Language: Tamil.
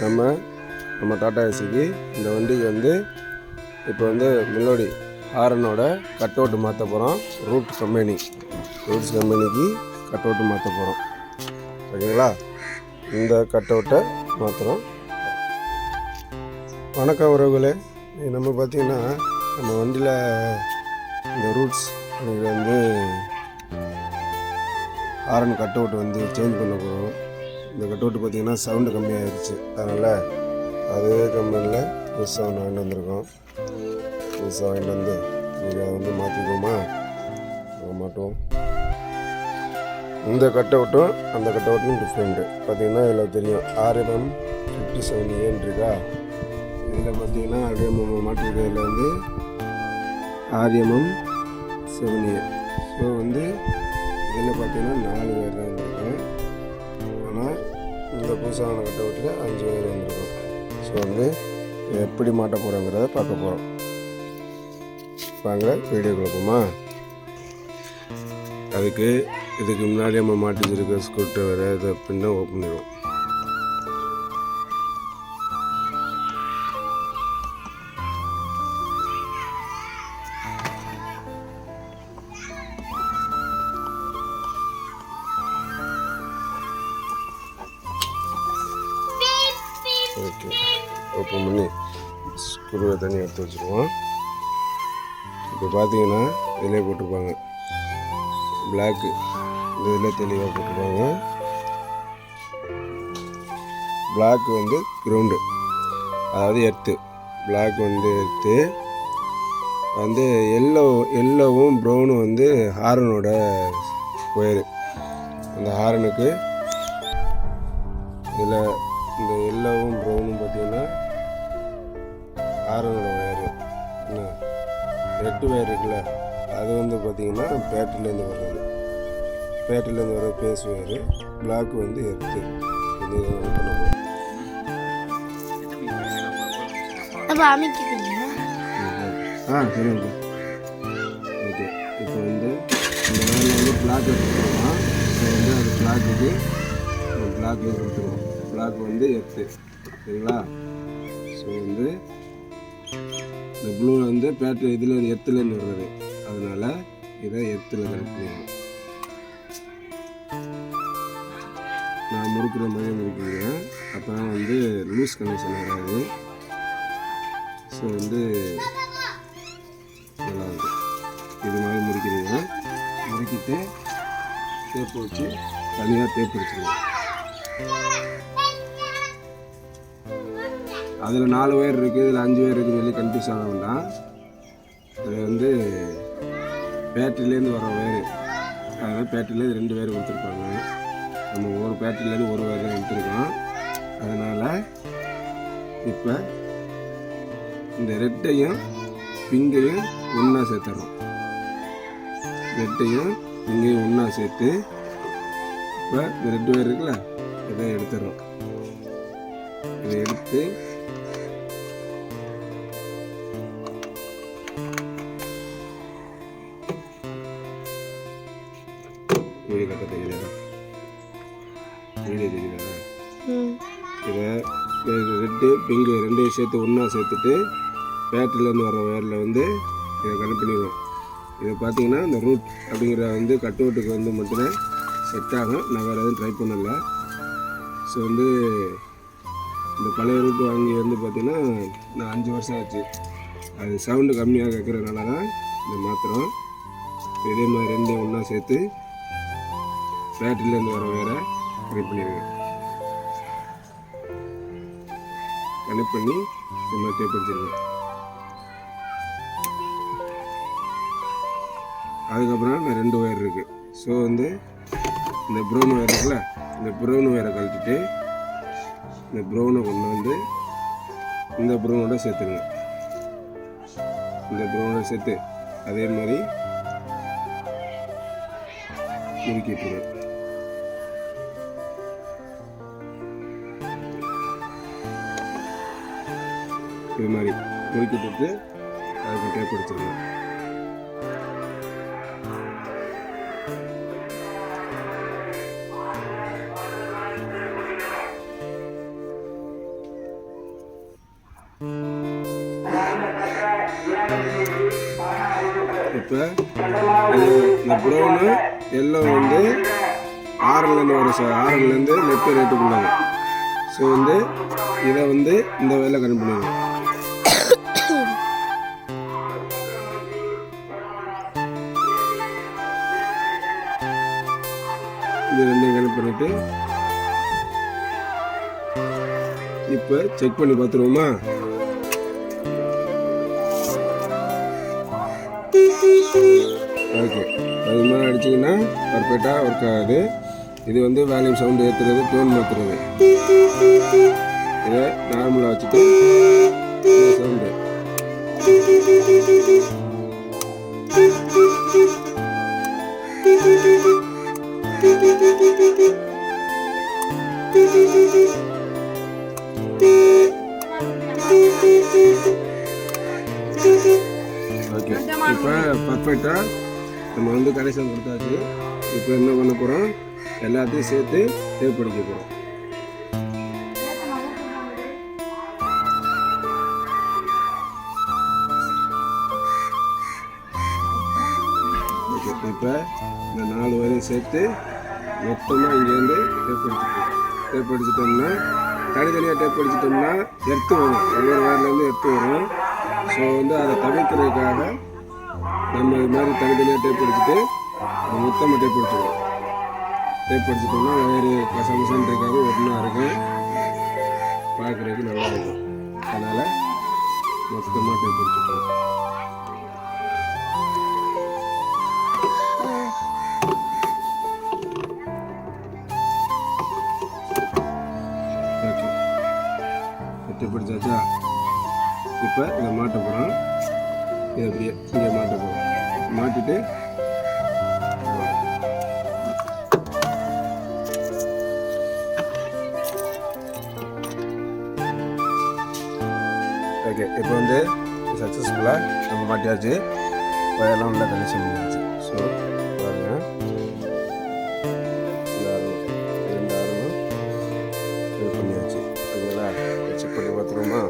நம்ம நம்ம டாடா ஏசிக்கு இந்த வண்டிக்கு வந்து இப்போ வந்து மெலோடி ஹாரனோட கட் அவுட் மாற்ற போகிறோம் ரூட் கம்பெனி ரூட்ஸ் கம்பெனிக்கு கட் அவுட்டு மாற்ற போகிறோம் ஓகேங்களா? இந்த கட் அவுட்டை மாற்றுறோம் வணக்கம் உறவுகளே. நம்ம பார்த்திங்கன்னா நம்ம வண்டியில் இந்த ரூட்ஸ் வந்து ஹாரன் கட் அவுட் வந்து சேஞ்ச் பண்ண போகிறோம் இந்த கட் அவுட் பார்த்திங்கன்னா சவுண்டு கம்மியாகிடுச்சு அதனால் அதே கம்பெனியில் புதுசாக ஒன்று வாங்கிட்டு வந்திருக்கோம். புதுசாக வாங்கிட்டு வந்து இன்றைக்கி அதை வந்து மாற்றிக்குவோமா அதை மாட்டுவோம் இந்த கட் அவுட்டும் அந்த கட் அவுட்டும் டிஃப்ரெண்ட்டு பார்த்தீங்கன்னா இதில் தெரியும். ஆர்எம்எம் ஃபிஃப்டி செவன் ஏன்னு இருக்கா இதில் பார்த்தீங்கன்னா ஆர்எம்எம் மாட்டிருக்கிறதுல வந்து ஆர்எம்எம் செவன் ஏ ஸோ வந்து இதில் பார்த்தீங்கன்னா நாலு பேர் தான் இந்த புதுசான கட் அவுட்டில் அஞ்சு பேர் வந்திருக்கோம். ஸோ வந்து எப்படி மாட்ட போகிறோங்கிறத பார்க்க போகிறோம் வாங்க வீடியோ கொடுப்போமா அதுக்கு இதுக்கு முன்னாடி நம்ம மாட்டி இருக்கிற ஸ்க்ரூ வேறு இதை பின்ன ஓப்பன் பண்ணிடுவோம். ஓகே ஓப்பன் பண்ணி ஸ்க்ரூவை தண்ணி எடுத்து வச்சுருவோம் இப்போ பார்த்தீங்கன்னா இதிலே போட்டிருப்பாங்க பிளாக்கு இதில் தெளிவாக போட்டிருப்பாங்க பிளாக் வந்து கிரவுண்டு அதாவது எர்த்து பிளாக் வந்து எர்த்து வந்து எல்லோ எல்லோவும் ப்ரௌனும் வந்து ஹாரனோட ஒயரு அந்த ஹாரனுக்கு இதில் இந்த எல்லோவும் ப்ரௌனும் பார்த்தீங்கன்னா ஆரனோட ஒயரு என்ன? ரெட்டு ஒயர் இருக்குல்ல அது வந்து பார்த்தீங்கன்னா பேட்டரிலேருந்து வர்றது பேட்டரிலேருந்து வர பேஸ் ஒயரு பிளாக் வந்து எர்த்து இது ஆ சரி ஓகே இப்போ வந்து இந்த வேலை வந்து பிளாக் எடுத்துக்கலாம் ஸோ வந்து அது பிளாக்குக்கு பிளாக்லேயே கொடுத்துருவோம். பிளாக் வந்து எர்த்து சரிங்களா? ஸோ வந்து இந்த ப்ளூ வந்து பேட்டரி இதில் எத்துலன்னு வர்றது அதனால் இதை எர்த்தில் கனெக்ட் நான் முறுக்கிற மாதிரி முறுக்குங்க அப்போ தான் வந்து லூஸ் கனெக்ஷன் வராது ஸோ வந்து நல்லாயிருக்கும் இது மாதிரி முறிக்கிறீங்க முறுக்கிட்டு தேப்பு வச்சு தனியாக தேப்பு வச்சுருங்க. அதில் நாலு ஒயர் இருக்குது இதில் அஞ்சு ஒயர் இருக்குன்னு சொல்லி கன்ஃபியூஸ் ஆக வேண்டாம் இது வந்து பேட்டரியிலேருந்து வர ஒயர் அதனால் பேட்டரியிலேருந்து ரெண்டு ஒயர் கொடுத்துருப்பாங்க. நம்ம ஒரு பேட்டரியிலேருந்து ஒரு ஒயர் தான் எடுத்துருக்கோம். அதனால் இப்போ இந்த ரெட்டையும் பிங்கையும் ஒன்றா சேர்த்துறோம். ரெட்டையும் பிங்கையும் ஒன்றா சேர்த்து இப்போ இந்த ரெட்டு பேர் இருக்குல்ல இதை எடுத்துடுறோம் இதை எடுத்து ரெட்டு பிங்கு ரெண்டையும் சேர்த்து ஒன்றா சேர்த்துட்டு பேட்டரியிலேருந்து வர ஒயரில் வந்து இதை கனெக்ட் பண்ணிடுவோம். இதை பார்த்தீங்கன்னா இந்த ரூட் அப்படிங்கிற வந்து கட்டுவட்டுக்கு வந்து மட்டும்தான் செட் ஆகும். நான் வேறு எதுவும் ட்ரை பண்ணல. ஸோ வந்து இந்த பழைய ரூட் வாங்கி வந்து பார்த்திங்கன்னா நான் அஞ்சு வருஷம் ஆச்சு. அது சவுண்டு கம்மியாக கேட்குறதுனால தான் இந்த மாத்திரம் இதே மாதிரி ரெண்டையும் ஒன்றா சேர்த்து பேட்டரியிலேருந்து வர வேறு கனெக்ட் பண்ணிடுங்க கனெக்ட் பண்ணி இந்த மாதிரி டேப் அதுக்கப்புறம் நான் ரெண்டு ஒயர் இருக்குது ஸோ வந்து இந்த ப்ரௌன் ஒயர் இருக்குல்ல இந்த ப்ரௌன் ஒயரை கழட்டிட்டு இந்த ப்ரௌனை கொண்டு வந்து இந்த ப்ரௌனோட சேர்த்துருங்க. இந்த ப்ரௌனோட சேர்த்து அதே மாதிரி முடிக்கிட்டுருவேன் இது மாதிரி முறுக்கி போட்டு அதுக்கு டேப் எடுத்துருங்க இப்போ இந்த ப்ரௌனு எல்லாம் வந்து ஆறுலேருந்து வரும் சார். ஆறுலேருந்து லெஃப்ட் ரேட்டுக்குள்ளாங்க ஸோ வந்து இதை வந்து இந்த வகையில் கணக்கு பண்ணிடுவோம் பண்ணிட்டு இப்போ செக் பண்ணி பார்த்துருவோமா? ஓகே அது மாதிரி அடிச்சிங்கன்னா பர்ஃபெக்டாக ஒர்க் ஆகாது. இது வந்து வேல்யூம் சவுண்டு ஏற்றுறது டோன் மாற்றுறது இதை நார்மலாக வச்சுட்டு சவுண்டு சவுண்டு you. இப்போ பர்ஃபெக்டாக நம்ம வந்து கனெக்ஷன் கொடுத்தாச்சு. இப்போ என்ன பண்ண போகிறோம் எல்லாத்தையும் சேர்த்து டேப் அடிக்க போகிறோம் இப்போ இந்த நாலு வரையும் சேர்த்து மொத்தமாக இங்கேருந்து டேப் அடிச்சுக்கலாம் டேப் அடிச்சிட்டோம்னா தனித்தனியாக டேப் அடிச்சிட்டோம்னா எடுத்து வரும். ஒவ்வொரு வேர்லேருந்து எடுத்து வரும். ஸோ வந்து அதை தவிர்க்கிறதுக்காக நம்ம இது மாதிரி தனித்தனியாக டேப் அடிச்சுட்டு மொத்தமாக டேப் அடிச்சிடுவோம் டேப் அடிச்சிட்டோம்னா வேறு கசமசன்னு இருக்காது ஒன்றா இருக்கும். பார்க்குறதுக்கு நல்லா இருக்கும். அதனால் மொத்தமாக டேப் அடிச்சுட்டோம். ஓகே பிடிச்சாச்சா இப்போ இதை மாட்ட போகிறோம் இதை அப்படியே இங்கே மாட்ட போகிறோம் மாட்டிட்டு. ஓகே இப்போ வந்து சக்ஸஸ்ஃபுல்லாக நம்ம மாட்டியாச்சு. வயலாம் உள்ள கனெக்ஷன் பண்ணியாச்சு. ஸோ பாருங்க. இந்த ஆரம் இது பண்ணியாச்சு. ஓகேங்களா செக் பண்ணி பார்த்துருமா